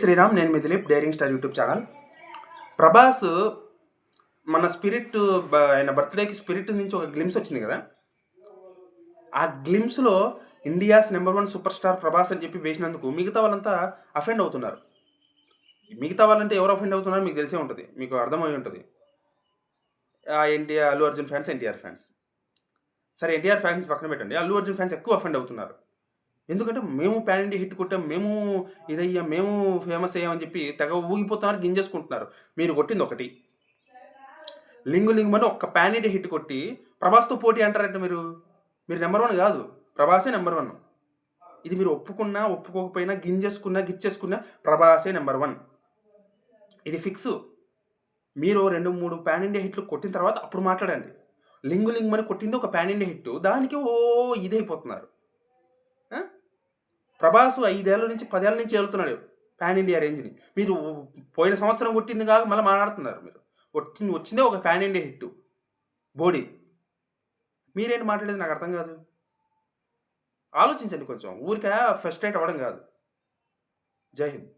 శ్రీరామ్ నేను మీ Dileep daring star YouTube channel. Prabhas మన Spirit బ- ఆయన బర్త్డేకి స్పిరిట్ నుంచి ఒక గ్లిమ్స్ వచ్చింది కదా? ఆ గ్లిమ్స్లో India's number one super star Prabhas అని చెప్పి వేసినందుకు మిగతా వాళ్ళంతా అఫెండ్ అవుతున్నారు. మిగతా వాళ్ళంటే ఎవరు అఫెండ్ అవుతున్నారో మీకు తెలిసే ఉంటుంది మీకు అర్థమై ఉంటుంది. ఆ ఎన్టీఆర్ అల్లు అర్జున్ ఫ్యాన్స్ ఎన్టీఆర్ ఫ్యాన్స్. సరే ఎన్టీఆర్ ఫ్యాన్స్ పక్కన పెట్టండి. అల్లు అర్జున్ ఫ్యాన్స్ ఎక్కువ అఫెండ్ అవుతున్నారు. ఎందుకంటే మేము ప్యాన్ ఇండియా హిట్ కొట్టాం మేము ఇదయ్యా మేము ఫేమస్ అయ్యామని చెప్పి తెగ ఊగిపోతున్నారు గింజేసుకుంటున్నారు. మీరు కొట్టింది ఒకటి. లింగు లింగు అని ఒక్క ప్యాన్ ఇండియా హిట్ కొట్టి ప్రభాస్తో పోటీ అంటారంటే మీరు. మీరు నెంబర్ వన్ కాదు. ప్రభాసే నెంబర్ వన్ ఇది మీరు ఒప్పుకున్నా ఒప్పుకోకపోయినా గింజేసుకున్నా గిచ్చేసుకున్నా ప్రభాసే నెంబర్ వన్ ఇది ఫిక్స్. మీరు రెండు మూడు ప్యాన్ ఇండియా హిట్లు కొట్టిన తర్వాత అప్పుడు మాట్లాడండి. లింగు లింగు అని కొట్టింది ఒక ప్యాన్ ఇండియా హిట్ దానికి ఓ ఇదైపోతున్నారు. ప్రభాస్ ఐదేళ్ళ నుంచి పదేళ్ళ నుంచి వెళ్తున్నాడు పాన్ ఇండియా రేంజ్ని. మీరు పోయిన సంవత్సరం కొట్టింది కాక మళ్ళీ మాట్లాడుతున్నారు మీరు. వచ్చింది వచ్చిందే ఒక పాన్ ఇండియా హిట్. బోడీ. మీరేంటి మాట్లాడేది నాకు అర్థం కాదు. ఆలోచించండి కొంచెం. ఊరికే ఫస్ట్ రైట్ అవ్వడం కాదు. జై హింద్.